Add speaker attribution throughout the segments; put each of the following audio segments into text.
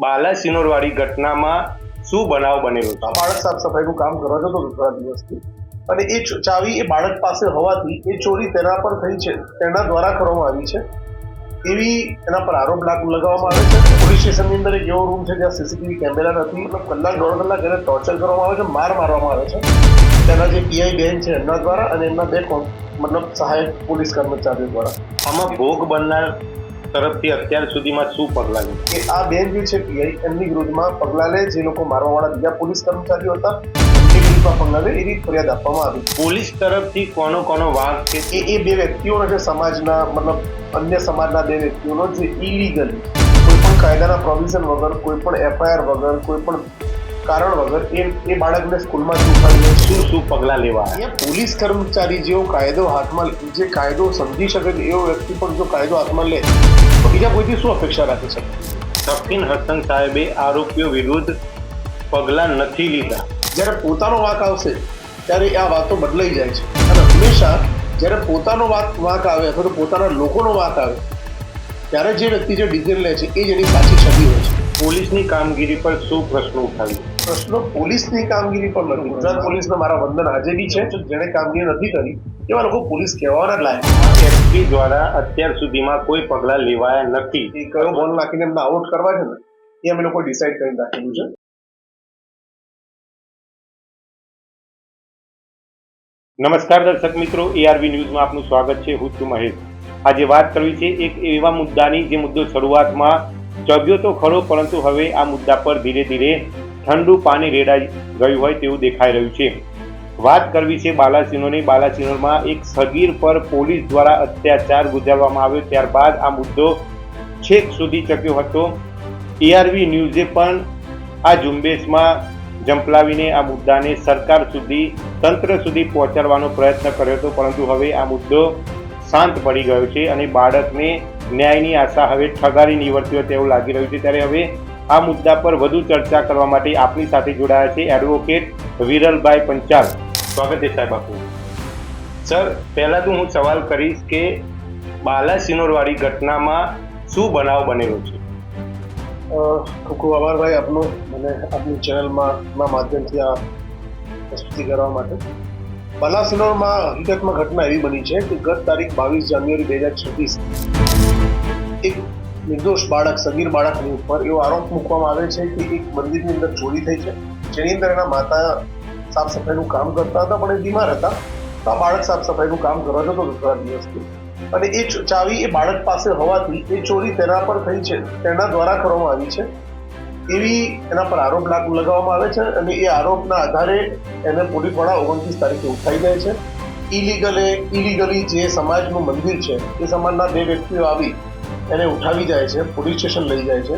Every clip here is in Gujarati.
Speaker 1: બાલાસિનોર વાળી ઘટનામાં શું બનાવ બનેલો હતો?
Speaker 2: બાળક સાફ સફાઈનું કામ કરવા જતો હતો થોડા દિવસથી. અને એ ચાવી એ બાળક પાસે હોવાથી એ ચોરી તેના પર થઈ છે. તેના દ્વારા કરવામાં આવી છે. એવી એના પર આરોપ લાગુ લગાવવામાં આવે છે. પોલીસ સ્ટેશનની અંદર એક એવો રૂમ છે જ્યાં સીસીટીવી કેમેરા નથી. મતલબ કલાક દોઢ કલાક એને ટોર્ચર કરવામાં આવે છે માર મારવામાં આવે છે. તેના જે પીઆઈ બેન છે એમના દ્વારા અને એમના બે મતલબ સહાયક પોલીસ કર્મચારીઓ દ્વારા.
Speaker 1: આમાં ભોગ બનનાર તરફથી અત્યાર સુધીમાં શું પગલાં લે
Speaker 2: કે આ બેન જે છે પીઆઈ એમની વિરુદ્ધમાં પગલાં લે જે લોકો મારવાવાળા બીજા પોલીસ કર્મચારીઓ હતા એ વિરુદ્ધમાં પગલાં લે એવી ફરિયાદ આપવામાં આવી.
Speaker 1: પોલીસ તરફથી કોનો કોનો વાંક છે?
Speaker 2: એ એ બે વ્યક્તિઓનો છે સમાજના મતલબ અન્ય સમાજના બે વ્યક્તિઓનો જે ઇલીગલ કોઈ પણ કાયદાના પ્રોવિઝન વગર કોઈ પણ એફઆઈઆર વગર કોઈ પણ કારણ વગર એ એ બાળકને જ ઉઠાવીને
Speaker 1: શું શું પગલાં લેવા?
Speaker 2: અહીંયા પોલીસ કર્મચારી જેવો કાયદો હાથમાં જે કાયદો સમજી શકે એવો વ્યક્તિ પણ જો કાયદો હાથમાં લે તો બીજા કોઈથી શું અપેક્ષા રાખી શકે
Speaker 1: સફીન હસન સાહેબે આરોપીઓ વિરુદ્ધ પગલાં નથી લીધા.
Speaker 2: જ્યારે પોતાનો વાંક આવશે ત્યારે આ વાતો બદલાઈ જાય છે. અને હંમેશા જ્યારે પોતાનો વાંક વાંક આવે અથવા તો પોતાના લોકોનો વાંક આવે ત્યારે જે વ્યક્તિ જે ડિસિઝન લે છે એ જ એની સાચી છબી હોય છે.
Speaker 1: પોલીસની કામગીરી પર શું પ્રશ્ન ઉઠાવ્યો?
Speaker 2: પ્રશ્નો પોલીસની કામગીરી પર નથી. ગુજરાત પોલીસનો મારા વંદન આજે બી છે જેણે કામગીરી નથી કરી એવા લોકો પોલીસ કહેવાના જ લાયક.
Speaker 1: એસપી દ્વારા અત્યાર સુધીમાં કોઈ પગલાં લેવાયા નથી.
Speaker 2: એ કયો બોલ નાખીને એમને આઉટ કરવા છે ને એ અમે લોકો ડિસાઈડ કરી રાખેલું છે.
Speaker 1: નમસ્કાર દર્શક મિત્રો એઆરવી ન્યૂઝમાં આપનું સ્વાગત છે. હું છું મહેશ. આજે વાત કરવી છે એક એવા મુદ્દાની જે મુદ્દો શરૂઆતમાં ચગ્યો તો ખરો પરંતુ હવે આ મુદ્દા પર ધીરે ધીરે ઠંડુ પાણી રેડાઈ ગયું હોય તેવું દેખાઈ રહ્યું છે. વાત કરવી છે બાલાસિનોરની બાલાસિનોરમાં એક સગીર પર પોલીસ દ્વારા અત્યાચાર ગુજારવામાં આવ્યો. ત્યારબાદ આ મુદ્દો છેક સુધી ચક્યો હતો. એઆરવી ન્યૂઝે પણ આ ઝુંબેશમાં ઝંપલાવીને આ મુદ્દાને સરકાર સુધી, તંત્ર સુધી પહોંચાડવાનો પ્રયત્ન કર્યો હતો. પરંતુ હવે આ મુદ્દો શાંત પડી ગયો છે અને બાળકને ન્યાયની આશા હવે ઠગારી નિવર્તી હોય તેવું લાગી રહ્યું છે. ત્યારે હવે આ મુદ્દા પર વધુ ચર્ચા કરવા માટે આપણી સાથે જોડાયા છે એડવોકેટ વિરલભાઈ પંચાલ. સ્વાગત છે સાહેબ આપનું. સર, પહેલાં તો હું સવાલ કરીશ કે બાલા સિનોરવાળી ઘટનામાં શું બનાવ બનેલો છે?
Speaker 2: ખૂબ ખૂબ આભાર ભાઈ આપનો મને આપની ચેનલમાં માધ્યમથી આ પ્રસ્તુતિ કરવા માટે. બલાસિનોરમાં હકીકતમાં ઘટના એવી બની છે કે ગત તારીખ બાવીસ જાન્યુઆરી બે હજાર છવ્વીસ નિર્દોષ બાળક, સગીર બાળકની ઉપર એવો આરોપ મૂકવામાં આવે છે કે એક મંદિરની અંદર ચોરી થઈ છે. જેની અંદર એના માતા સાફ સફાઈનું કામ કરતા હતા, પણ એ બીમાર હતા. તો આ બાળક સાફ સફાઈનું કામ કરવા જતો હતો થોડા દિવસથી. અને એ ચાવી એ બાળક પાસે હોવાથી એ ચોરી તેના પર થઈ છે. તેના દ્વારા કરવામાં આવી છે. એવી એના પર આરોપ લાગ- લગાવવામાં આવે છે અને એ આરોપના આધારે એને પોલીસ વડા ઓગણત્રીસ તારીખે ઉઠાઈ જાય છે. ઇલીગલે ઇલીગલી જે સમાજનું મંદિર છે, એ સમાજના બે વ્યક્તિઓ આવી એને ઉઠાવી જાય છે પોલીસ સ્ટેશન લઈ જાય છે.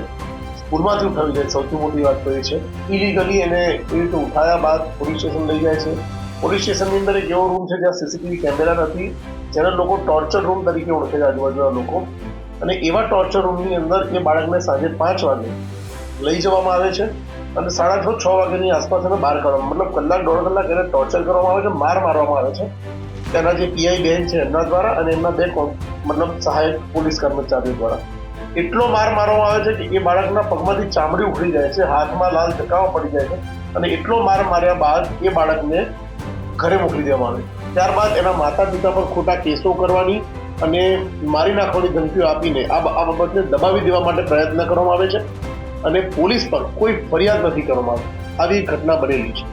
Speaker 2: સ્કૂલમાંથી ઉઠાવી જાય સૌથી મોટી વાત તો એ છે. ઇલીગલી એને એવી રીતે ઉઠાવ્યા બાદ પોલીસ સ્ટેશન લઈ જાય છે. પોલીસ સ્ટેશનની અંદર એક એવો રૂમ છે જ્યાં સીસીટીવી કેમેરા નથી, જેને લોકો ટોર્ચર રૂમ તરીકે ઓળખે છે આજુબાજુના લોકો. અને એવા ટોર્ચર રૂમની અંદર એ બાળકને સાંજે પાંચ વાગે લઈ જવામાં આવે છે અને સાડા છ છ વાગ્યાની આસપાસ એને બહાર કાઢવામાં મતલબ કલાક, દોઢ કલાક એને ટોર્ચર કરવામાં આવે છે, માર મારવામાં આવે છે. તેના જે પીઆઈ બેન છે એમના દ્વારા અને એમના બે મતલબ સહાયક પોલીસ કર્મચારીઓ દ્વારા. એટલો માર મારવામાં આવે છે કે એ બાળકના પગમાંથી ચામડી ઉખડી જાય છે, હાથમાં લાલ ચકાવા પડી જાય છે અને એટલો માર માર્યા બાદ એ બાળકને ઘરે મોકલી દેવામાં આવે ત્યારબાદ એના માતા પિતા પર ખોટા કેસો કરવાની અને મારી નાખવાની ધમકીઓ આપીને આ બાબતને દબાવી દેવા માટે પ્રયત્ન કરવામાં આવે છે અને પોલીસ પર કોઈ ફરિયાદ નથી કરવામાં આવી આવી ઘટના બનેલી છે.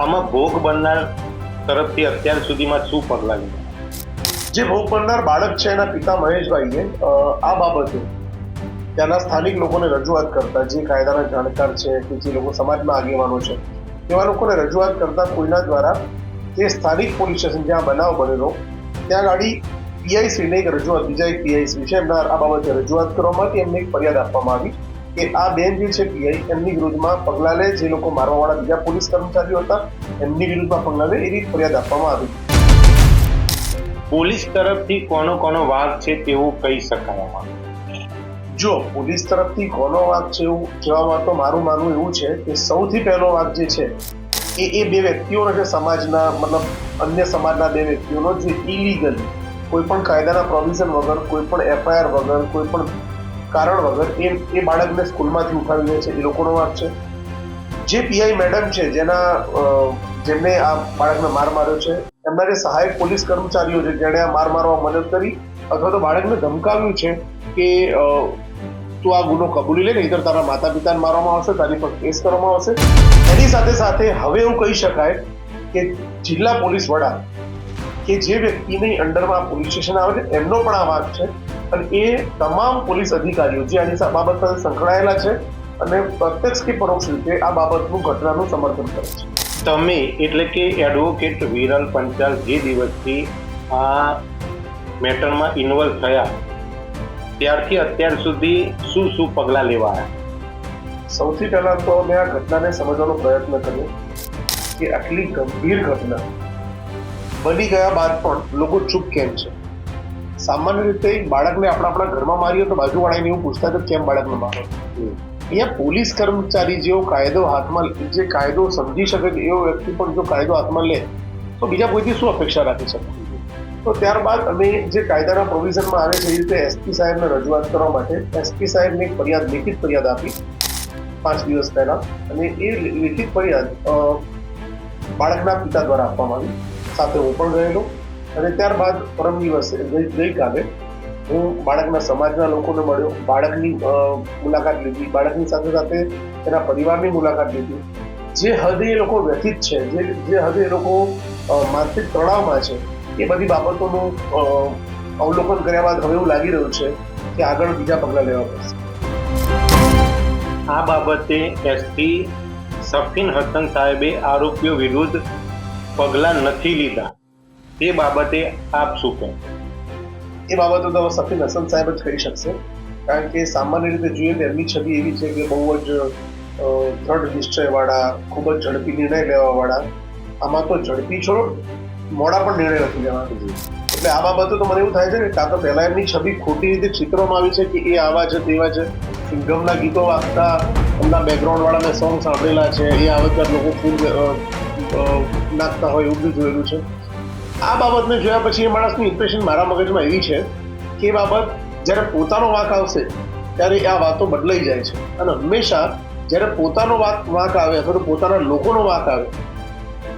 Speaker 1: આમાં ભોગ બનનાર તરફથી અત્યાર સુધીમાં શું પગલાં લીધા?
Speaker 2: જે ભોગ બનનાર બાળક છે એના પિતા મહેશભાઈએ આ બાબતે ત્યાંના સ્થાનિક લોકોને રજૂઆત કરતા, જે કાયદાના જાણકાર છે કે જે લોકો સમાજમાં આગેવાનો છે, એવા લોકોને રજૂઆત કરતા કોઈના દ્વારા જે સ્થાનિક પોલીસ સ્ટેશન જ્યાં બનાવ બનેલો, ત્યાં ગાડી પીઆઈસીને એક રજૂઆત, બીજા એક પીઆઈસી છે, એમના આ બાબતે રજૂઆત કરવામાં આવી એમને એક ફરિયાદ આપવામાં આવી કે આ બેન જે છે પીઆઈ, એમની વિરુદ્ધમાં પગલાં લે, જે લોકો મારવાવાળા બીજા પોલીસ કર્મચારીઓ હતા, એમની વિરુદ્ધમાં પગલાં લે, એવી ફરિયાદ આપવામાં આવી.
Speaker 1: પોલીસ તરફથી કોનો કોનો વાંક છે તેવું કહી શકાય
Speaker 2: જો પોલીસ તરફથી કોનો વાંક છે એવું કહેવામાં તો મારું માનવું એવું છે કે સૌથી પહેલો વાંક જે છે એ એ બે વ્યક્તિઓનો છે, સમાજના મતલબ અન્ય સમાજના બે વ્યક્તિઓનો જે ઇલીગલ કોઈ પણ કાયદાના પ્રોવિઝન વગર, કોઈ પણ એફઆઈઆર વગર, કોઈ પણ કારણ વગર એ એ બાળકને સ્કૂલમાંથી ઉઠાવી લે છે. એ લોકોનો વાંક છે. જે પીઆઈ મેડમ છે, જેના જેમને આ બાળકને માર માર્યો છે એમના જે સહાયક પોલીસ કર્મચારીઓ છે, જેણે આ માર મારવા મદદ કરી. અથવા તો બાળકને ધમકાવ્યું છે કે તું આ ગુનો કબૂલી લે નહીતર તારા માતા પિતાને મારવામાં આવશે, તારી પર કેસ કરવામાં આવશે. એની સાથે સાથે હવે એવું કહી શકાય કે જિલ્લા પોલીસ વડા કે જે વ્યક્તિની અંડરમાં પોલીસ સ્ટેશન આવે છે, એમનો પણ આ વાંક છે. અને એ તમામ પોલીસ અધિકારીઓ જે આની બાબત સાથે સંકળાયેલા છે અને પ્રત્યક્ષ કે પરોક્ષ રીતે આ બાબતનું ઘટનાનું સમર્થન કરે છે.
Speaker 1: તમે એટલે કે એડવોકેટ વિરલ પંચાલ જે દિવસથી આ મેટરમાં ઇન્વોલ્વ થયા ત્યારથી અત્યાર સુધી શું શું પગલાં લેવાયા
Speaker 2: સૌથી પહેલાં તો મેં આ ઘટનાને સમજવાનો પ્રયત્ન કર્યો કે આટલી ગંભીર ઘટના બની ગયા બાદ પણ લોકો ચૂપ કેમ છે? સામાન્ય રીતે બાળકને આપણા આપણા ઘરમાં મારીએ તો બાજુવાળાને એવું પૂછતા કે કેમ બાળકને મારો? અહીંયા પોલીસ કર્મચારી જેવો કાયદો હાથમાં જે કાયદો સમજી શકે એવો વ્યક્તિ પણ જો કાયદો હાથમાં લે, તો બીજા કોઈથી શું અપેક્ષા રાખી શકે? તો ત્યારબાદ અમે જે કાયદાના પ્રોવિઝનમાં આવે છે, એ રીતે એસપી સાહેબને રજૂઆત કરવા માટે એસપી સાહેબને એક ફરિયાદ, લેખિત ફરિયાદ આપી, પાંચ દિવસ પહેલા, અને એ લેખિત ફરિયાદ બાળકના પિતા દ્વારા આપવામાં આવી, સાથે હું પણ ગયેલો, અને ત્યારબાદ પરમ દિવસે ગઈ, ગઈકાલે હું બાળકના સમાજના લોકોને મળ્યો, બાળકની મુલાકાત લીધી, બાળકની સાથે સાથે તેના પરિવારની મુલાકાત લીધી. જે હદે એ લોકો વ્યથિત છે, જે જે હદે એ લોકો માનસિક તણાવમાં છે, એ બધી બાબતોનું અવલોકન કર્યા બાદ હવે એવું લાગી રહ્યું છે કે આગળ બીજા પગલાં લેવા પડશે.
Speaker 1: આ બાબતે એસપી સફીન હસન સાહેબે આરોપીઓ વિરુદ્ધ પગલાં નથી લીધા. તે બાબતે આપ શું કહો
Speaker 2: એ બાબતો તો સફીન હસન સાહેબ જ કરી શકશે. કારણ કે સામાન્ય રીતે જોઈએ તો એમની છબી એવી છે કે બહુ જ દ્રઢ નિશ્ચયવાળા ખૂબ જ ઝડપી નિર્ણય લેવાવાળા. આમાં તો ઝડપી છોડો મોડા પણ નિર્ણય નથી લેવાના. એટલે આ બાબતો તો મને એવું થાય છે કે કાં તો પહેલાં એમની છબી ખોટી રીતે ચિત્રમાં આવી છે કે એ આવા છે તેવા છે સિંગમના ગીતો વાગતા એમના બેકગ્રાઉન્ડવાળા મેં સોંગ સાંભળેલા છે એ આવતા લોકો ફૂલ અ, અ, નાખતા હોય એવું બી જોયેલું છે. આ બાબતને જોયા પછી એ માણસની ઇમ્પ્રેશન મારા મગજમાં એવી છે કે એ બાબત જ્યારે પોતાનો વાંક આવશે, ત્યારે આ વાતો બદલાઈ જાય છે. અને હંમેશા જ્યારે પોતાનો વાંક વાંક આવે અથવા તો પોતાના લોકોનો વાંક આવે,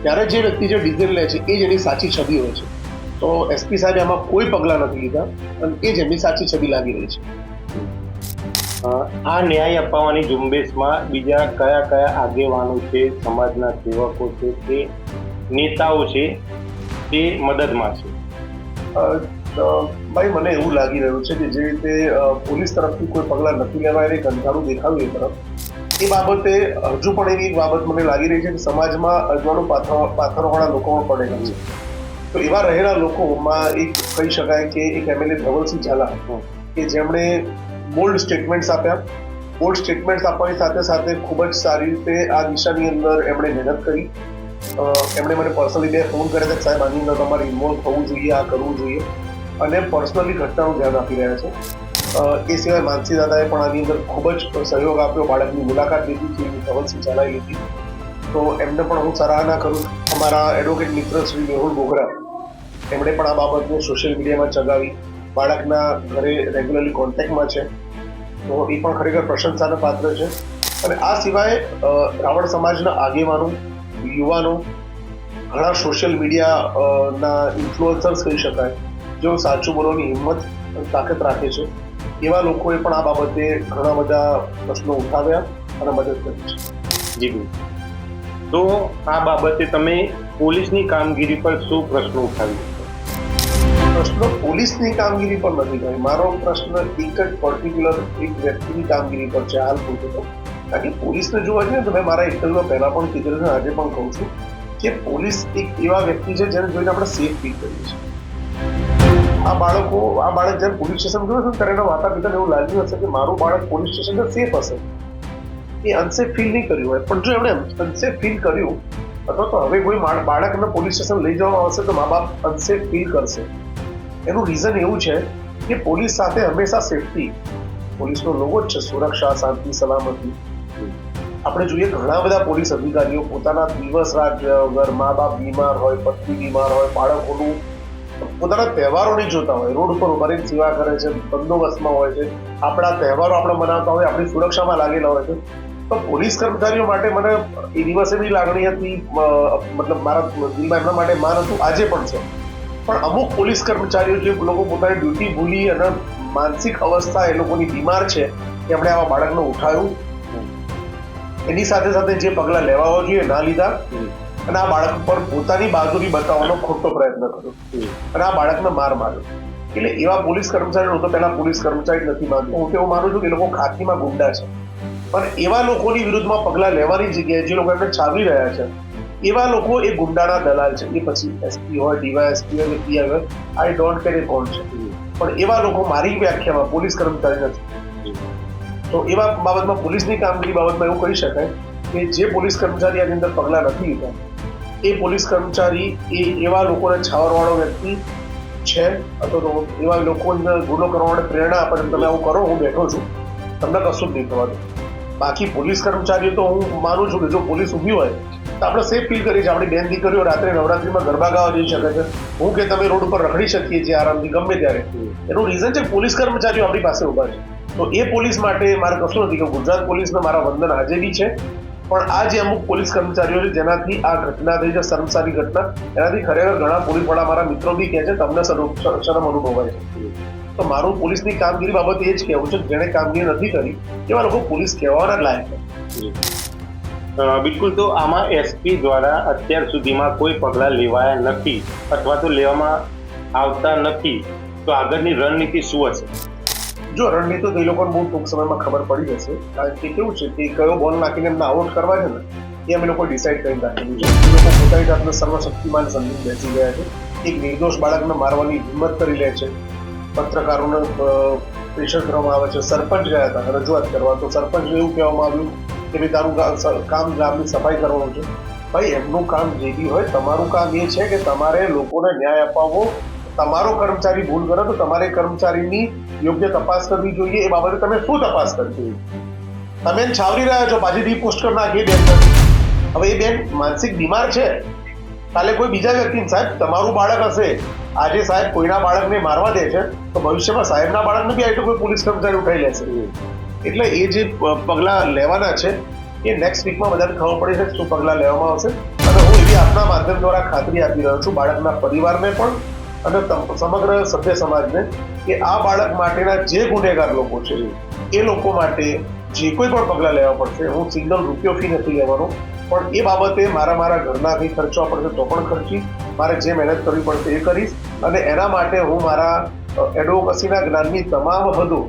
Speaker 2: ત્યારે જે વ્યક્તિ જે ડિસિઝન લે છે, એ જ એની સાચી છબી હોય છે. તો એસપી સાહેબે આમાં કોઈ પગલાં નથી લીધા અને એ જ એમની સાચી છબી લાગી રહી છે.
Speaker 1: આ ન્યાય અપાવવાની ઝુંબેશમાં બીજા કયા કયા આગેવાનો છે, સમાજના સેવકો છે તે નેતાઓ છે? તે મદદમાં છે.
Speaker 2: ભાઈ, મને એવું લાગી રહ્યું છે કે જે રીતે પોલીસ તરફથી કોઈ પગલાં નથી લેવાય એને કંટાળું દેખાવ્યું એ તરફ, એ બાબતે હજુ પણ એવી બાબત મને લાગી રહી છે કે સમાજમાં પાથર, પાથરવાળા લોકો પણ પડેલા છે. તો એવા રહેલા લોકોમાં એક કહી શકાય કે એક એમએલએ ધવલસિંહ ઝાલા, કે જેમણે બોલ્ડ સ્ટેટમેન્ટ્સ આપ્યા. બોલ્ડ સ્ટેટમેન્ટ્સ આપવાની સાથે સાથે ખૂબ જ સારી રીતે આ દિશાની અંદર એમણે મહેનત કરી. એમણે મને પર્સનલી બે ફોન કર્યા હતા સાહેબ, આની અંદર તમારે ઇન્વોલ્વ થવું જોઈએ, આ કરવું જોઈએ. અને પર્સનલી ઘટનાનું ધ્યાન આપી રહ્યા છે. એ સિવાય માનસી દાદાએ પણ આની અંદર ખૂબ જ સહયોગ આપ્યો. બાળકની મુલાકાત લીધી હતી ધવલસિંહ ઝાલાએ લીધી. તો એમને પણ હું સરાહના કરું અમારા એડવોકેટ મિત્ર શ્રી મેહુલ બોગરા, એમણે પણ આ બાબતને સોશિયલ મીડિયામાં ચગાવી. બાળકના ઘરે રેગ્યુલરલી કોન્ટેક્ટમાં છે. તો એ પણ ખરેખર પ્રશંસાનો પાત્ર છે. અને આ સિવાય રાવણ સમાજના આગેવાનો યુવાનો ઘણા સોશિયલ મીડિયા ના ઇન્ફ્લુઅન્સર્સ કહી શકાય જેઓ સાચું બોલવાની હિંમત તાકાત રાખે છે. એવા લોકોએ પણ આ બાબતે ઘણા બધા પ્રશ્નો ઉઠાવ્યા અને મદદ કરી છે.
Speaker 1: જી બિલકુલ. તો આ બાબતે તમે પોલીસની કામગીરી પર શું પ્રશ્નો ઉઠાવી
Speaker 2: પ્રશ્ન પોલીસની કામગીરી પર નથી ભાઈ મારો પ્રશ્ન એક જ પર્ટિક્યુલર એક વ્યક્તિની કામગીરી પર છે. હાલ પૂરતો કારણ કે પોલીસને જોવા જઈએ તો મેં મારા ઇન્ટરવ્યુમાં પહેલા પણ કીધેલું છે આજે પણ કહું છું કે પોલીસ એક એવા વ્યક્તિ છે જેને જોઈને આપણે સેફ ફીલ કરીએ છીએ. આ બાળકો, આ બાળક જ્યારે પોલીસ સ્ટેશન ગયું છે ત્યારે એના માતા પિતાને એવું લાગ્યું હશે કે મારું બાળક પોલીસ સ્ટેશન સેફ હશે. એ અનસેફ ફીલ નહીં કર્યું હોય. પણ જો એમણે અનસેફ ફીલ કર્યું, અથવા તો હવે કોઈ બાળ- બાળકને પોલીસ સ્ટેશન લઈ જવામાં આવશે તો મા બાપ અનસેફ ફીલ કરશે. એનું રીઝન એવું છે કે પોલીસ સાથે હંમેશા સેફટી પોલીસનો લોગો જ છે સુરક્ષા, શાંતિ, સલામતી. આપણે જોઈએ ઘણા બધા પોલીસ અધિકારીઓ પોતાના દિવસ રાત વગર મા બાપ બીમાર હોય, પત્ની બીમાર હોય, બાળકોનું પોતાના તહેવારો નહીં જોતા હોય. રોડ ઉપર ઊભા રહીને સેવા કરે છે, બંદોબસ્તમાં હોય છે. આપણા તહેવારો આપણે મનાવતા હોય, આપણી સુરક્ષામાં લાગેલા હોય છે. તો પોલીસ કર્મચારીઓ માટે મને એ દિવસે બી લાગણી હતી મતલબ મારા દિલમાં એમના માટે માન હતું, આજે પણ છે. પણ અમુક પોલીસ કર્મચારીઓ જે લોકો પોતાની ડ્યુટી ભૂલી અને માનસિક અવસ્થા એ લોકોની બીમાર છે કે એમણે આવા બાળકને ઉઠાવ્યું. એની સાથે સાથે જે પગલાં લેવા જોઈએ ના લીધા અને આ બાળક પર પોતાની બહાદુરી બતાવવાનો ખોટો પ્રયત્ન કર્યો. અને આ બાળકને માર માર્યો. એટલે એવા પોલીસ કર્મચારી હું તો પહેલા પોલીસ કર્મચારી નથી માનતો. હું તો એવું માનું છું કે લોકો ખાતીમાં ગુંડા છે. પણ એવા લોકોની વિરુદ્ધમાં પગલાં લેવાની જગ્યાએ જે લોકો એમને છાવી રહ્યા છે એવા લોકો એ ગુંડાના દલાલ છે. એ પછી એસપી હોય ડીવાયએસપી હોય પીઆઈ હોય આઈ ડોન્ટ કેર એ કોણ છે. પણ એવા લોકો મારી વ્યાખ્યામાં પોલીસ કર્મચારી નથી. તો એવા બાબતમાં પોલીસની કામગીરી બાબતમાં એવું કહી શકાય કે જે પોલીસ કર્મચારી આની અંદર પગલાં નથી લીધા. એ પોલીસ કર્મચારી એ એવા લોકોને છાવરવાળો વ્યક્તિ છે અથવા તો એવા લોકોને ગુનો કરવા માટે પ્રેરણા આપે તમે આવું કરો, હું બેઠો છું. તમને કશું જ નહીં થવાનું. બાકી પોલીસ કર્મચારીઓ તો હું માનું છું કે જો પોલીસ ઊભી હોય, તો આપણે સેફ ફીલ કરીએ છીએ. આપણી બેન દીકરીઓ રાત્રે નવરાત્રીમાં ગરબા ગાવા જઈ શકે છે. હું કે તમે રોડ ઉપર રખડી શકીએ છીએ આરામથી, ગમે ત્યારે. એનું રીઝન છે પોલીસ કર્મચારીઓ આપણી પાસે ઊભા છે. તો એ પોલીસ માટે મારે કશું નથી કે ગુજરાત પોલીસને મારા વંદન આજે બી છે, પણ આ જે અમુક પોલીસ કર્મચારીઓ છે, જેનાથી આ ઘટના થઈ છે, શરમસારી ઘટના, એનાથી ખરેખર ઘણા પોલીસવાળા મારા મિત્રો બી કહે છે, તમને શરમ અનુભવાય છે. તો મારું પોલીસની કામગીરી બાબત એ જ કહેવું છે, જેણે કામગીરી નથી કરી, એવા લોકો પોલીસ કહેવાના લાયક
Speaker 1: બિલકુલ તો આમાં એસપી દ્વારા અત્યાર સુધીમાં કોઈ પગલાં લેવાયા નથી, અથવા તો લેવામાં આવતા નથી, તો આગળની રણનીતિ શું હશે?
Speaker 2: જો રણનીતિ તો એ લોકોને બહુ ટૂંક સમયમાં ખબર પડી જશે. કારણ કે કેવું છે કે કયો બોલ નાખીને એમને આઉટ કરવા છે ને, એ અમે લોકો ડિસાઈડ કરી નાખેલું છે. એ લોકો પોતાની જાતને સર્વશક્તિમાન સમજી બેસી ગયા છે. એક નિર્દોષ બાળકને મારવાની હિંમત કરી લે છે. પત્રકારોને પ્રેશર કરવામાં આવે છે. સરપંચ ગયા હતા, રજૂઆત કરવા. તો સરપંચને એવું કહેવામાં આવ્યું કે ભાઈ, તારું કામ ગામની સફાઈ કરવાનું છે. ભાઈ, એમનું કામ જે બી હોય, તમારું કામ એ છે કે તમારે લોકોને ન્યાય અપાવવો તમારો કર્મચારી ભૂલ કરે તો તમારે કર્મચારીની યોગ્ય તપાસ કરવી જોઈએ. એ બાબતે તમે શું તપાસ કરવી તમે છાવરી રહ્યા છો પાછી રી પોસ્ટ કરી નાખી બેન. હવે એ બેન માનસિક બીમાર છે. કાલે કોઈ બીજા વ્યક્તિ સાહેબ, તમારું બાળક હશે. આજે સાહેબ કોઈના બાળકને મારવા દે છે, તો ભવિષ્યમાં સાહેબના બાળકને બી આવી કોઈ પોલીસ કર્મચારી ઉઠાઈ લેશે. એટલે એ જે પગલાં લેવાના છે, એ નેક્સ્ટ વીકમાં બધાને ખબર પડે છે શું પગલાં લેવામાં આવશે. અને હું એવી આપના માધ્યમ દ્વારા ખાતરી આપી રહ્યો છું બાળકના પરિવારને પણ. અને સમગ્ર સભ્ય સમાજને કે આ બાળક માટેના જે ગુનેગાર લોકો છે, એ લોકો માટે જે કોઈ પણ પગલાં લેવા પડશે, હું સિંગલ રૂપિયો ફી નથી લેવાનો, પણ એ બાબતે મારા મારા ઘરના ફી ખર્ચવા પડશે તો પણ ખર્ચી, મારે જે મહેનત કરવી પડશે એ કરીશ, અને એના માટે હું મારા એડવોકસીના જ્ઞાનની તમામ હદો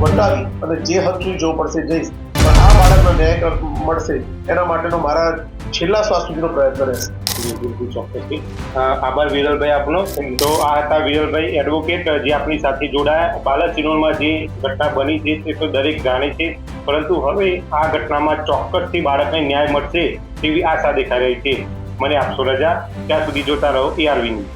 Speaker 2: વટાવી અને જે હદ સુધી જવું પડશે જઈશ. પણ આ બાળકનો ન્યાય મળશે, એના માટેનો મારા છેલ્લા શ્વાસ સુધીનો પ્રયત્ન રહેશે.
Speaker 1: આભાર વિરલભાઈ આપનો. તો આ હતા વિરલભાઈ એડવોકેટ જે આપણી સાથે જોડાયા. બાલાસિનોરમાં જે ઘટના બની છે, તે તો દરેક જાણે છે. પરંતુ હવે આ ઘટનામાં ચોક્કસથી બાળકને ન્યાય મળશે તેવી આશા દેખાઈ રહી છે. મને આપશો રજા. ત્યાં સુધી જોતા રહો એઆરવી ન્યૂઝ.